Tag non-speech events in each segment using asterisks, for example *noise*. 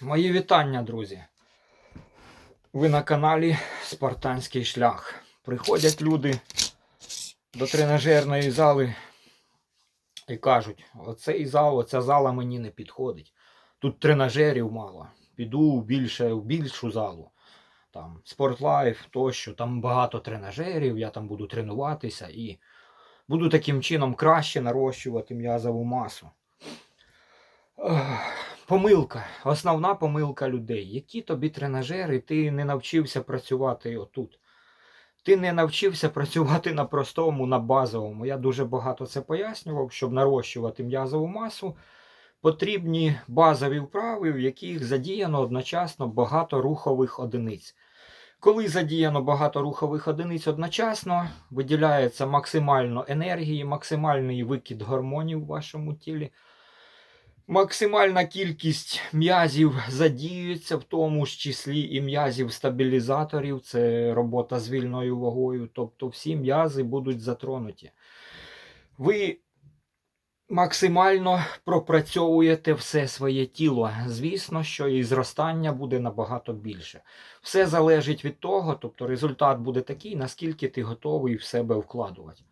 Мої вітання, друзі. Ви на каналі Спартанський шлях. Приходять люди до тренажерної зали і кажуть: оцей зал, оця зала мені не підходить. Тут тренажерів мало. Піду більше в більшу залу. Там спортлайф тощо, там багато тренажерів, я там буду тренуватися і буду таким чином краще нарощувати м'язову масу. Помилка, основна помилка людей. Які тобі тренажери, ти не навчився працювати отут. Ти не навчився працювати на простому, на базовому. Я дуже багато це пояснював, щоб нарощувати м'язову масу. Потрібні базові вправи, в яких задіяно одночасно багато рухових одиниць. Коли задіяно багато рухових одиниць одночасно, виділяється максимально енергії, максимальний викид гормонів в вашому тілі. Максимальна кількість м'язів задіюється, в тому ж числі і м'язів стабілізаторів, це робота з вільною вагою, тобто всі м'язи будуть затронуті. Ви максимально пропрацьовуєте все своє тіло. Звісно, що і зростання буде набагато більше. Все залежить від того, тобто результат буде такий, наскільки ти готовий в себе вкладувати.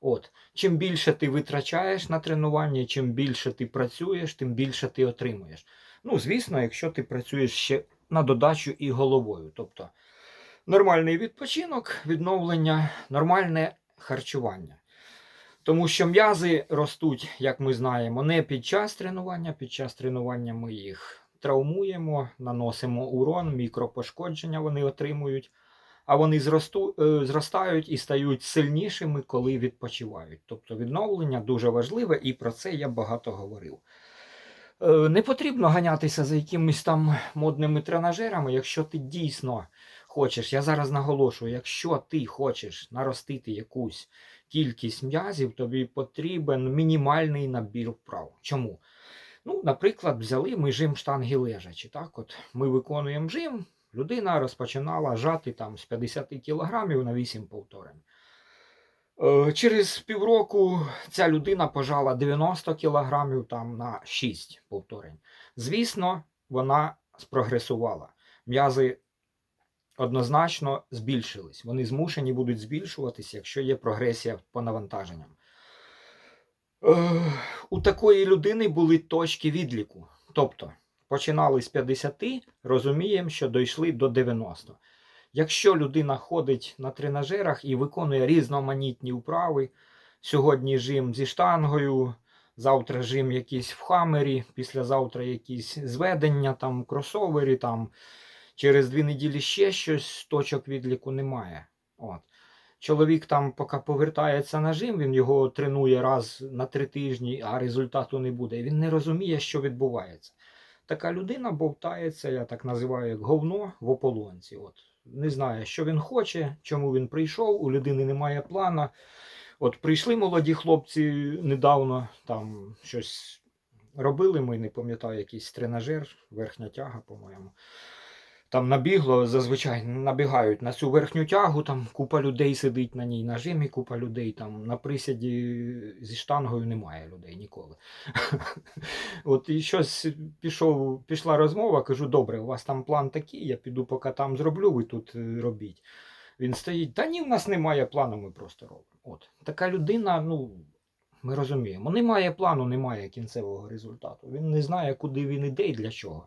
От, чим більше ти витрачаєш на тренування, чим більше ти працюєш, тим більше ти отримуєш. Ну, звісно, якщо ти працюєш ще на додачу і головою. Тобто нормальний відпочинок, відновлення, нормальне харчування. Тому що м'язи ростуть, як ми знаємо, не під час тренування. Під час тренування ми їх травмуємо, наносимо урон, мікропошкодження вони отримують а вони зросту, е, зростають і стають сильнішими, коли відпочивають. Тобто відновлення дуже важливе, і про це я багато говорив. Е, Не потрібно ганятися за якимись там модними тренажерами, якщо ти дійсно хочеш. Я зараз наголошую, якщо ти хочеш наростити якусь кількість м'язів, тобі потрібен мінімальний набір вправ. Чому? Ну, Наприклад, взяли ми жим штанги лежачі. Так? От Ми виконуємо жим, людина розпочинала жати там з 50 кілограмів на 8 повторень. Е, Через півроку ця людина пожала 90 кілограмів там на 6 повторень. Звісно, вона спрогресувала. М'язи однозначно збільшились. Вони змушені будуть збільшуватись, якщо є прогресія по навантаженням. Е, У такої людини були точки відліку. Тобто починали з 50, розуміємо, що дійшли до 90. Якщо людина ходить на тренажерах і виконує різноманітні вправи, сьогодні жим зі штангою, завтра жим якийсь в хамері, післязавтра якісь зведення, там кросовері, там через дві неділі ще щось, точок відліку немає. От. Чоловік там, поки повертається на жим, він його тренує раз на три тижні, а результату не буде. Він не розуміє, що відбувається. Така людина бовтається, я так називаю, як говно в ополонці. От. Не знає, що він хоче, чому він прийшов, у людини немає плана. От прийшли молоді хлопці недавно, там щось робили, ми не пам'ятаю, якийсь тренажер, верхня тяга, по-моєму. Там набігло, зазвичай набігають на цю верхню тягу, там купа людей сидить на ній на жимі, купа людей там на присяді зі штангою немає людей ніколи. *laughs* От і щось пішов, пішла розмова, кажу, добре, у вас там план такий, я піду поки там зроблю, ви тут е, робіть. Він стоїть, та ні, в нас немає плану, ми просто робимо. От. Така людина, ну, ми розуміємо, немає плану, немає кінцевого результату. Він не знає, куди він іде і для чого.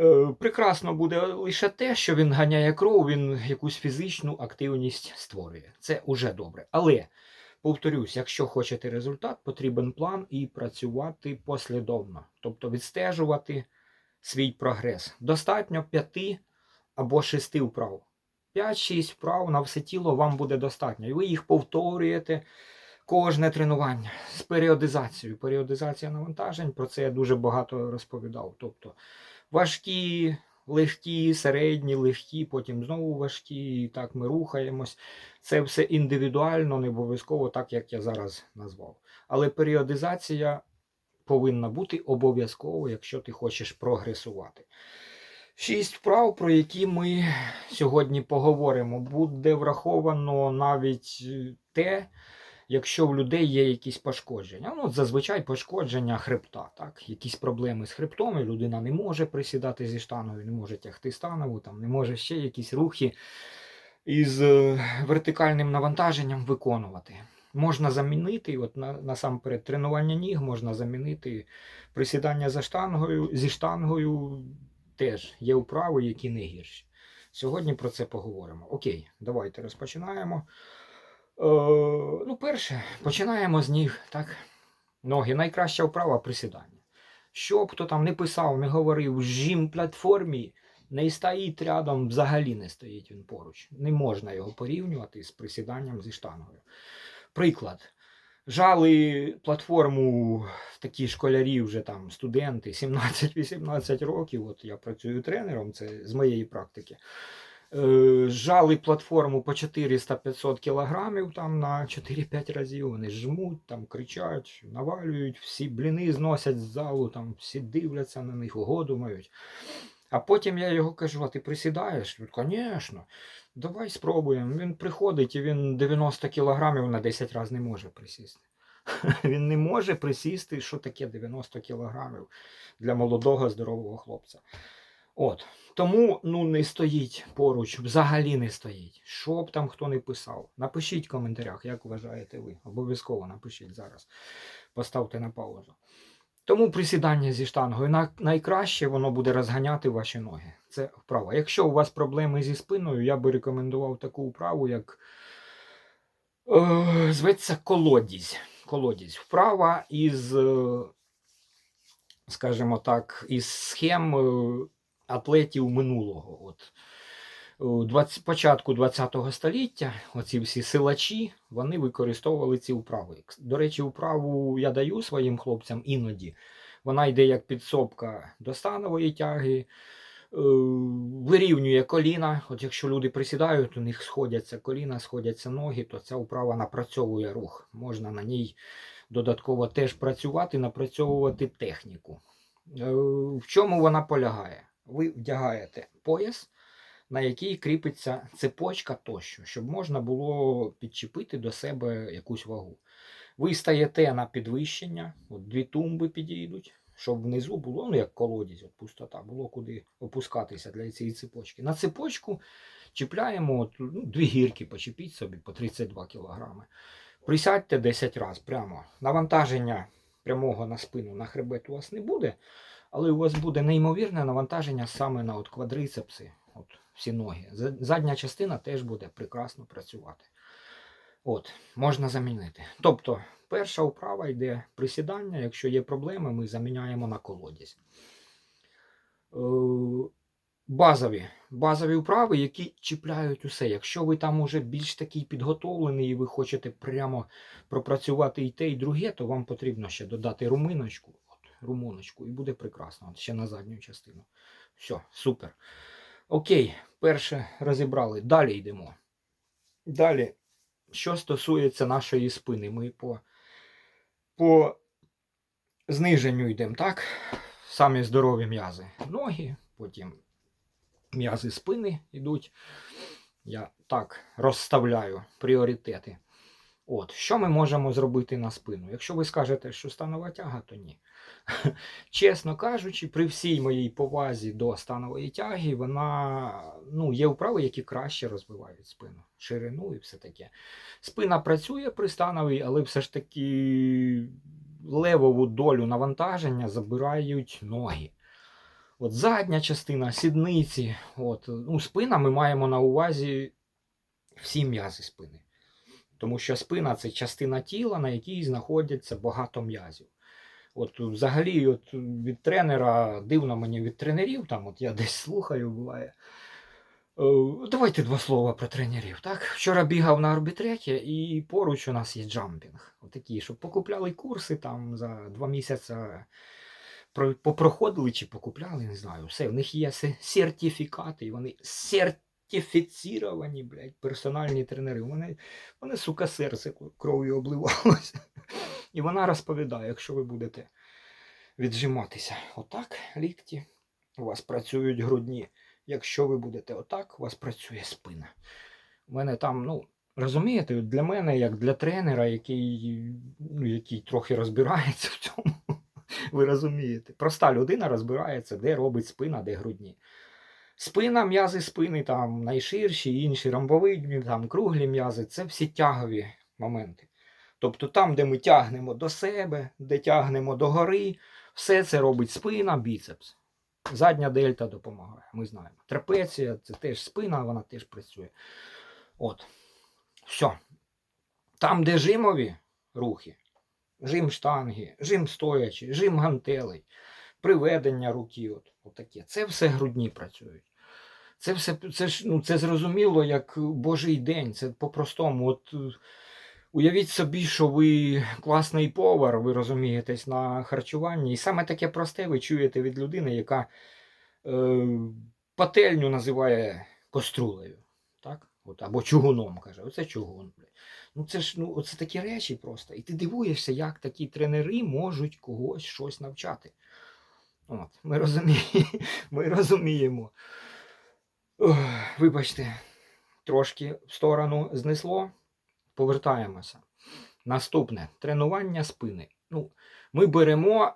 Е, прекрасно буде лише те, що він ганяє кров, він якусь фізичну активність створює. Це уже добре. Але, повторюсь, якщо хочете результат, потрібен план і працювати послідовно, тобто відстежувати свій прогрес. Достатньо п'яти або шести вправ. 5-6 вправ на все тіло вам буде достатньо. І ви їх повторюєте кожне тренування з періодизацією. Періодизація навантажень, про це я дуже багато розповідав. Тобто важкі, легкі, середні, легкі, потім знову важкі. І так ми рухаємось. Це все індивідуально, не обов'язково так, як я зараз назвав. Але періодизація повинна бути обов'язково, якщо ти хочеш прогресувати. Шість вправ, про які ми сьогодні поговоримо, буде враховано навіть те, якщо в людей є якісь пошкодження. Ну, зазвичай пошкодження хребта, так? якісь проблеми з хребтом, і людина не може присідати зі штангою, не може тягти станову, там, не може ще якісь рухи із е, вертикальним навантаженням виконувати. Можна замінити, от на, насамперед, тренування ніг можна замінити присідання за штангою, зі штангою теж є вправи, які не гірші. Сьогодні про це поговоримо. Окей, давайте розпочинаємо. Е, ну, перше, починаємо з ніг. Так? Ноги. Найкраща вправа присідання. Що б хто там не писав, не говорив, жім платформі не стоїть рядом, взагалі не стоїть він поруч. Не можна його порівнювати з присіданням зі штангою. Приклад. Жали платформу такі школярі, вже там студенти 17-18 років. От я працюю тренером, це з моєї практики. Е, Жали платформу по 400-500 кілограмів там на 4-5 разів. Вони жмуть, там кричать, навалюють, всі бліни зносять з залу, там всі дивляться на них, угоду мають. А потім я його кажу: а ти присідаєш? Звісно, давай спробуємо. Він приходить і він 90 кілограмів на 10 разів не може присісти. *laughs* Він не може присісти, що таке 90 кілограмів для молодого здорового хлопця. От. Тому ну, не стоїть поруч, взагалі не стоїть. Що б там хто не писав. Напишіть в коментарях, як вважаєте ви. Обов'язково напишіть зараз. Поставте на паузу. Тому присідання зі штангою на- найкраще воно буде розганяти ваші ноги. Це вправа. Якщо у вас проблеми зі спиною, я би рекомендував таку вправу, як е, зветься колодязь. колодязь. Вправа із, е, скажімо так, із схем е, атлетів минулого. От. У 20, початку ХХ століття оці всі силачі вони використовували ці вправи. До речі, вправу я даю своїм хлопцям іноді. Вона йде як підсобка до станової тяги, е, вирівнює коліна. От якщо люди присідають, у них сходяться коліна, сходяться ноги, то ця вправа напрацьовує рух. Можна на ній додатково теж працювати, напрацьовувати техніку. Е, В чому вона полягає? Ви вдягаєте пояс, на який кріпиться цепочка тощо, щоб можна було підчепити до себе якусь вагу. Ви стаєте на підвищення, от дві тумби підійдуть, щоб внизу було, ну як колодязь, от пустота, було куди опускатися для цієї цепочки. На цепочку чіпляємо от, ну, дві гірки, почепіть собі по 32 кг. Присядьте 10 разів прямо. Навантаження прямого на спину, на хребет у вас не буде, але у вас буде неймовірне навантаження саме на от квадрицепси, от всі ноги. Задня частина теж буде прекрасно працювати. От, можна замінити. Тобто, перша вправа йде присідання. Якщо є проблеми, ми заміняємо на колодязь. Е, Базові, базові вправи, які чіпляють усе. Якщо ви там уже більш такий підготовлений і ви хочете прямо пропрацювати і те, і друге, то вам потрібно ще додати руминочку, румуночку, і буде прекрасно. От ще на задню частину. Все, супер. Окей, перше розібрали. Далі йдемо. Далі, що стосується нашої спини, ми по, по зниженню йдемо, так? Самі здорові м'язи. Ноги, потім м'язи спини йдуть. Я так розставляю пріоритети. От, що ми можемо зробити на спину? Якщо ви скажете, що станова тяга, то ні. Чесно кажучи, при всій моїй повазі до станової тяги, вона ну, є вправи, які краще розвивають спину, ширину і все таке. Спина працює при становій, але все ж таки левову долю навантаження забирають ноги. От задня частина, сідниці. От, ну, спина ми маємо на увазі всі м'язи спини. Тому що спина це частина тіла, на якій знаходяться багато м'язів. От взагалі, от від тренера, дивно мені від тренерів, там от я десь слухаю, буває. Е, Давайте два слова про тренерів. Так? Вчора бігав на арбітреті, і поруч у нас є джампінг. Отакі, щоб покупляли курси там за два місяці. Попроходили чи покупляли, не знаю. Все, в них є сертифікати, і вони сертифіціровані, блядь, персональні тренери. Вони, вони, сука, серце кров'ю обливалося. І вона розповідає, якщо ви будете віджиматися отак, лікті, у вас працюють грудні. Якщо ви будете отак, у вас працює спина. У мене там, ну, Розумієте, для мене, як для тренера, який, ну, який трохи розбирається в цьому, ви розумієте. Проста людина розбирається, де робить спина, де грудні. Спина, м'язи спини там найширші, інші ромбовидні, там круглі м'язи це всі тягові моменти. Тобто там, де ми тягнемо до себе, де тягнемо до гори, все це робить спина, біцепс. Задня дельта допомагає, ми знаємо. Трапеція це теж спина, вона теж працює. От. Все. Там, де жимові рухи, жим штанги, жим стоячи, жим гантелей, приведення руки, от, от таке. Це все грудні працюють. Це все це ж, ну, це зрозуміло як Божий день. Це по-простому. От, е, уявіть собі, що ви класний повар, ви розумієтесь на харчуванні. І саме таке просте ви чуєте від людини, яка е, пательню називає каструлею. Так? От, або чугуном каже, оце чугун. Ну це ж ну, оце такі речі просто. І ти дивуєшся, як такі тренери можуть когось щось навчати. От, ми, розуміємо, *laughs* ми розуміємо. Ох, вибачте, трошки в сторону знесло. Повертаємося. Наступне тренування спини. Ну, ми беремо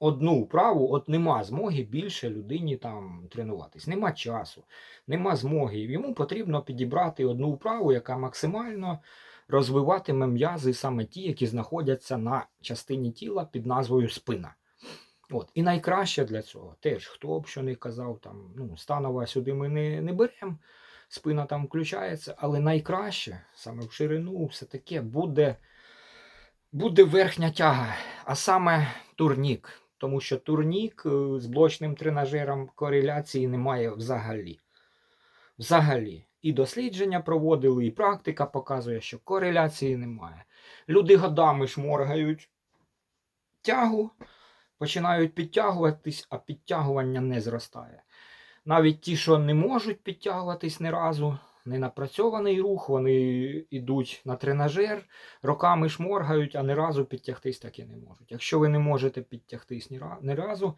одну вправу, от нема змоги більше людині там тренуватись. Нема часу, нема змоги. Йому потрібно підібрати одну вправу, яка максимально розвиватиме м'язи саме ті, які знаходяться на частині тіла під назвою спина. От. І найкраще для цього теж, хто б що не казав, там, ну, станова сюди ми не, не беремо, спина там включається, але найкраще, саме в ширину, все таке буде, буде верхня тяга, а саме турнік. Тому що турнік е, з блочним тренажером кореляції немає взагалі. Взагалі. І дослідження проводили, і практика показує, що кореляції немає. Люди годами шморгають тягу, починають підтягуватись, а підтягування не зростає. Навіть ті, що не можуть підтягуватись ні разу, не напрацьований рух, вони йдуть на тренажер, роками шморгають, а ні разу підтягтись так і не можуть. Якщо ви не можете підтягтись ні разу,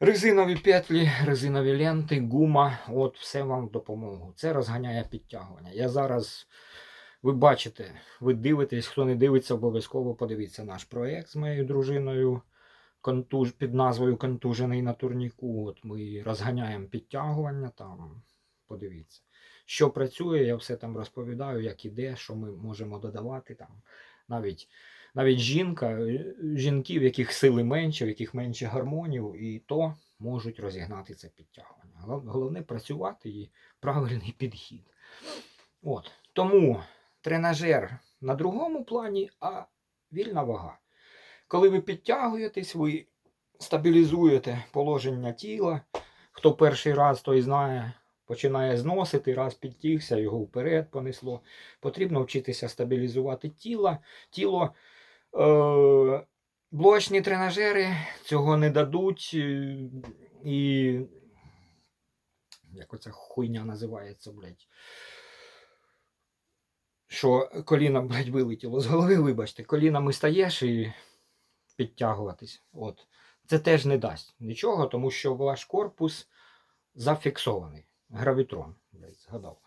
резинові петлі, резинові ленти, гума, от все вам в допомогу. Це розганяє підтягування. Я зараз. Ви бачите, ви дивитесь, хто не дивиться, обов'язково подивіться наш проєкт з моєю дружиною контуж, під назвою Контужений на турніку. От ми розганяємо підтягування там. Подивіться. Що працює, я все там розповідаю, як іде, що ми можемо додавати там. Навіть, навіть жінка, жінки, в яких сили менше, в яких менше гормонів, і то можуть розігнати це підтягування. Головне працювати і правильний підхід. От. Тому тренажер на другому плані, а вільна вага. Коли ви підтягуєтесь, ви стабілізуєте положення тіла. Хто перший раз, той знає, починає зносити, раз підтягся, його вперед понесло. Потрібно вчитися стабілізувати тіло. тіло. Е, блочні тренажери цього не дадуть. е, І як оця хуйня називається, блядь. Що коліна, блядь, вилетіло з голови, вибачте, колінами стаєш і підтягуватись. От. Це теж не дасть нічого, тому що ваш корпус зафіксований. Гравітрон, згадав.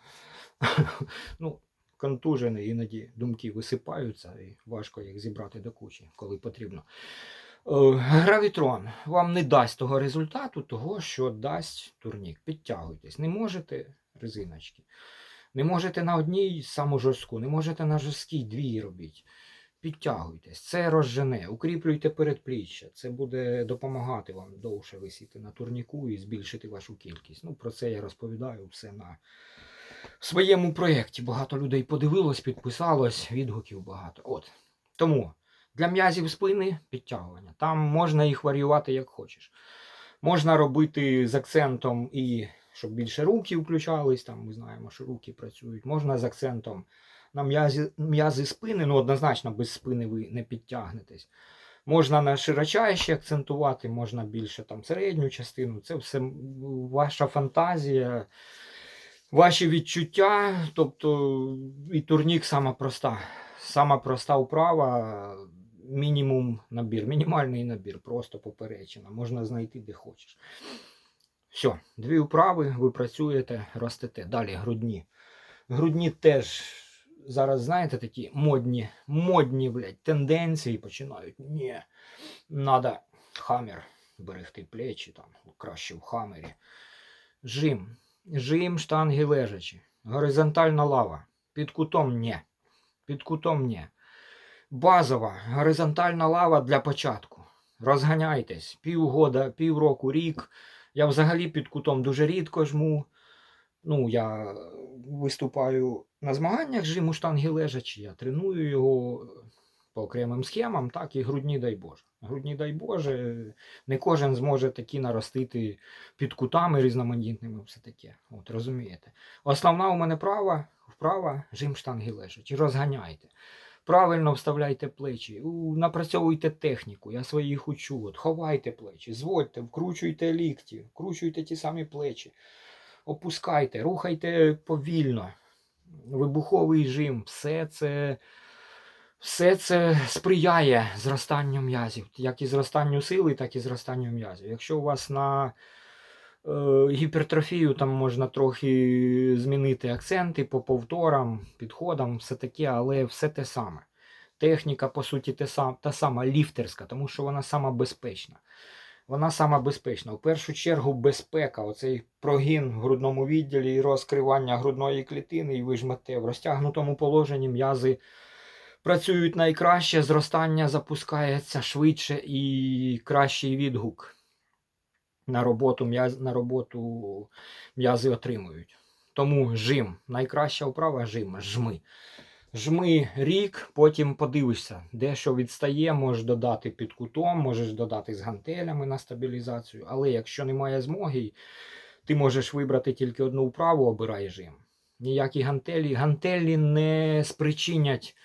*laughs* ну, контужений, іноді думки висипаються, і важко їх зібрати до кучі, коли потрібно. Е, Гравітрон вам не дасть того результату, того, що дасть турнік. Підтягуйтесь. Не можете резиночки. Не можете на одній саму жорстку, не можете на жорсткій дві робіть. Підтягуйтесь, це розжене, укріплюйте передпліччя. Це буде допомагати вам довше висіти на турніку і збільшити вашу кількість. Ну, про це я розповідаю все на своєму проєкті. Багато людей подивилось, підписалось, відгуків багато. От. Тому для м'язів спини підтягування. Там можна їх варіювати як хочеш. Можна робити з акцентом і щоб більше руки включались, там ми знаємо, що руки працюють. Можна з акцентом на м'язи спини, ну однозначно без спини ви не підтягнетесь. Можна на широчайші акцентувати, можна більше там середню частину. Це все ваша фантазія, ваші відчуття. Тобто і турнік сама проста. Сама проста вправа, мінімум набір, мінімальний набір, просто поперечина. Можна знайти де хочеш. Все, дві вправи, ви працюєте, ростете. Далі грудні. Грудні теж зараз, знаєте, такі модні, модні, блядь, тенденції починають. Ні, треба хамер берегти плечі, там, краще в хамері. Жим. Жим штанги лежачі. Горизонтальна лава. Під кутом ні. Під кутом ні. Базова горизонтальна лава для початку. Розганяйтесь. Півгода, півроку, рік. Я взагалі під кутом дуже рідко жму. Ну, я виступаю на змаганнях жиму штанги лежачі, я треную його по окремим схемам, так, і грудні дай Боже. Грудні дай Боже, не кожен зможе такі наростити під кутами різноманітними, все таке. От розумієте. Основна у мене права, вправа, жим штанги лежачі. Розганяйте. Правильно вставляйте плечі, напрацьовуйте техніку, я своїх учу. От, ховайте плечі, зводьте, вкручуйте лікті, вкручуйте ті самі плечі, опускайте, рухайте повільно. Вибуховий жим, все це, все це сприяє зростанню м'язів, як і зростанню сили, так і зростанню м'язів. Якщо у вас на е, гіпертрофію там можна трохи змінити акценти по повторам, підходам, все таке, але все те саме. Техніка, по суті, та сама ліфтерська, тому що вона сама безпечна. Вона сама безпечна. В першу чергу безпека, оцей прогін в грудному відділі і розкривання грудної клітини, і ви жмете в розтягнутому положенні м'язи працюють найкраще, зростання запускається швидше і кращий відгук на роботу, на роботу м'язи отримують. Тому жим. Найкраща вправа жим. Жми. Жми рік, потім подивишся, де що відстає, можеш додати під кутом, можеш додати з гантелями на стабілізацію. Але якщо немає змоги, ти можеш вибрати тільки одну вправу, обирай жим. Ніякі гантелі. Гантелі не спричинять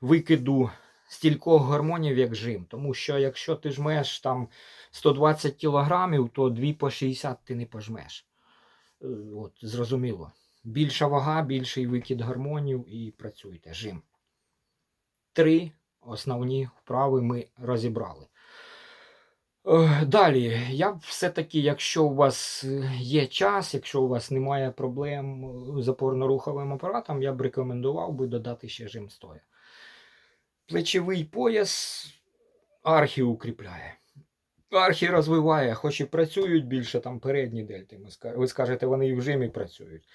викиду стількох гормонів, як жим. Тому що якщо ти жмеш там 120 кілограмів, то 2 по 60 ти не пожмеш. Е, От, зрозуміло. Більша вага, більший викид гормонів і працюйте. Жим. Три основні вправи ми розібрали. Далі, я все-таки, якщо у вас е, є час, якщо у вас немає проблем з опорно-руховим апаратом, я б рекомендував би додати ще жим стоя. Плечовий пояс архі укріпляє. Архі розвиває, хоч і працюють більше там передні дельти. Ви скажете, вони і в жимі працюють.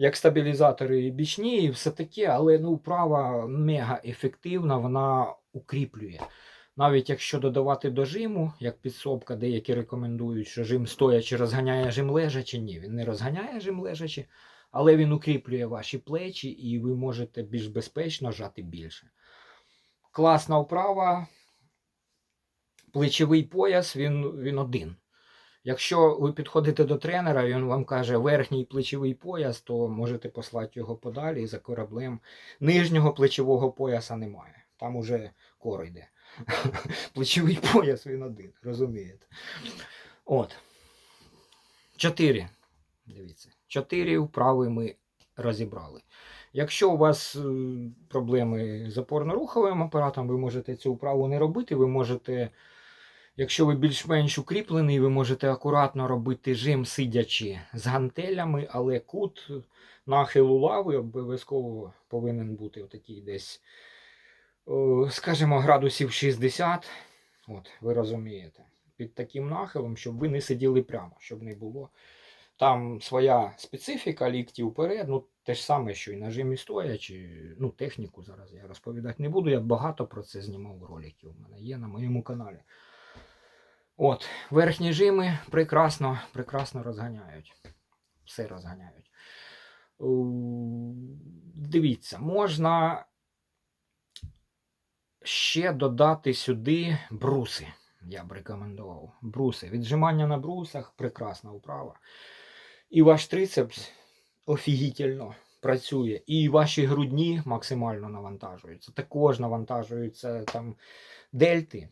Як стабілізатори і бічні, і все таке, але ну, права мега ефективна, вона укріплює. Навіть якщо додавати до жиму, як підсобка, деякі рекомендують, що жим стоячи розганяє жим лежачи. Ні, він не розганяє жим лежачи, але він укріплює ваші плечі і ви можете більш безпечно жати більше. Класна вправа. Плечовий пояс, він, він один. Якщо ви підходите до тренера, і він вам каже верхній плечовий пояс, то можете послати його подалі за кораблем. Нижнього плечового пояса немає. Там уже коро йде. *laughs* Плечовий пояс він один, розумієте? От. Чотири. Дивіться. Чотири вправи ми розібрали. Якщо у вас е, проблеми з опорно-руховим апаратом, ви можете цю вправу не робити. Ви можете, якщо ви більш-менш укріплений, ви можете акуратно робити жим сидячи з гантелями, але кут нахилу лави обов'язково повинен бути отакий десь, скажімо, градусів 60. От, ви розумієте. Під таким нахилом, щоб ви не сиділи прямо, щоб не було. Там своя специфіка, лікті вперед, ну те ж саме, що і на жимі стоячи, ну, техніку зараз я розповідати не буду. Я багато про це знімав роликів. У мене є на моєму каналі. От, верхні жими прекрасно, прекрасно розганяють. Все розганяють. Дивіться, можна ще додати сюди бруси. Я б рекомендував. Бруси. Віджимання на брусах прекрасна вправа. І ваш трицепс офігітельно працює. І ваші грудні максимально навантажуються. Також навантажуються там дельти,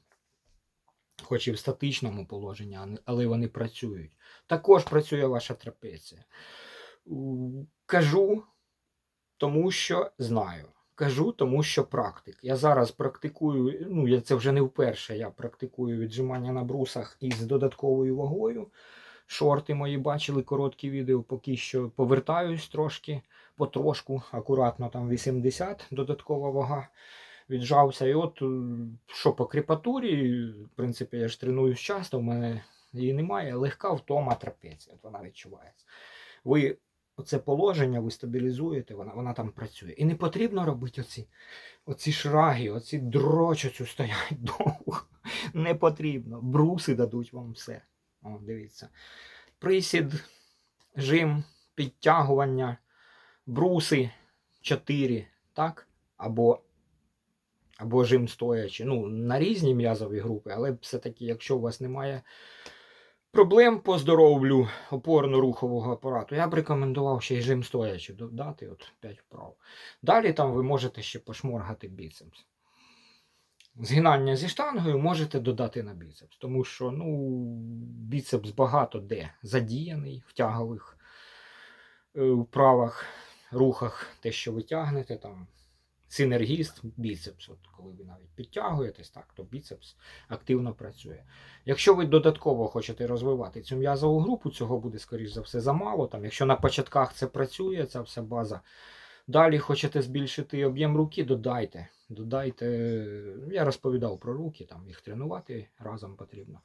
хоч і в статичному положенні, але вони працюють. Також працює ваша трапеція. Кажу, тому що знаю. Кажу, тому що практик. Я зараз практикую, ну я це вже не вперше. Я практикую віджимання на брусах із додатковою вагою. шорти мої бачили, короткі відео, поки що повертаюсь трошки, потрошку, акуратно там 80 додаткова вага. Віджався. І от що по кріпатурі, в принципі, я ж тренуюсь часто, в мене її немає. Легка втома трапеція, вона відчувається. Ви оце положення ви стабілізуєте, вона, вона там працює. І не потрібно робити оці, оці шраги, оці дрочі цю стоять *laughs* довго. Не потрібно. Бруси дадуть вам все. О, дивіться. Присід, жим, підтягування, бруси 4, так? Або, або жим стоячи. Ну, на різні м'язові групи, але все-таки, якщо у вас немає проблем по здоров'ю опорно-рухового апарату, я б рекомендував ще й жим стоячи додати, от 5 вправ. Далі там ви можете ще пошморгати біцепс. Згинання зі штангою можете додати на біцепс, тому що ну, біцепс багато де задіяний в тягових е, вправах, рухах, те, що ви тягнете, там, синергіст, біцепс. Коли ви навіть підтягуєтесь, так, то біцепс активно працює. Якщо ви додатково хочете розвивати цю м'язову групу, цього буде, скоріш за все, замало. Там, якщо на початках це працює, ця вся база. Далі хочете збільшити об'єм руки, додайте. Додайте. Я розповідав про руки, там їх тренувати разом потрібно.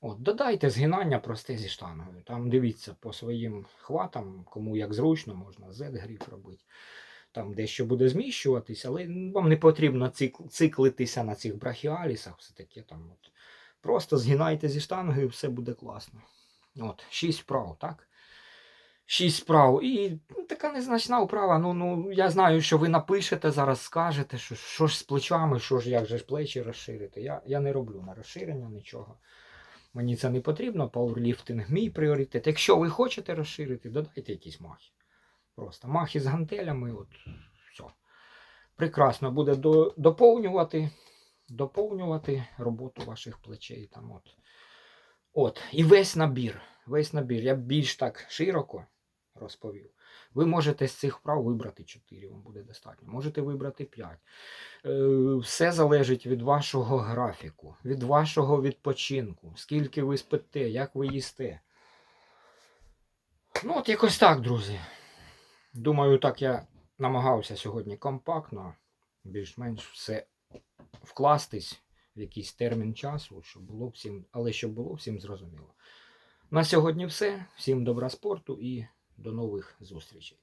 От, додайте згинання просте зі штангою. Там дивіться по своїм хватам, кому як зручно, можна Z-гриф робити. Там дещо буде зміщуватись, але вам не потрібно цикл, циклитися на цих брахіалісах. Все таке там. От. Просто згинайте зі штангою, все буде класно. От, 6 вправ, так? 6 вправ. І ну, така незначна вправа. Ну, ну, я знаю, що ви напишете зараз, скажете, що, що ж з плечами, що ж, як же ж плечі розширити. Я, я не роблю на розширення нічого. Мені це не потрібно. Пауерліфтинг мій пріоритет. Якщо ви хочете розширити, додайте якісь махи. Просто махи з гантелями, от все. Прекрасно буде до, доповнювати, доповнювати роботу ваших плечей. Там от. От. І весь набір. Весь набір. Я більш так широко розповів. Ви можете з цих вправ вибрати 4, вам буде достатньо. Можете вибрати 5. Е, Все залежить від вашого графіку, від вашого відпочинку, скільки ви спите, як ви їсте. Ну, от якось так, друзі. Думаю, так я намагався сьогодні компактно, більш-менш все вкластись в якийсь термін часу, щоб було всім, але щоб було всім зрозуміло. На сьогодні все. Всім добра спорту і до нових зустрічей.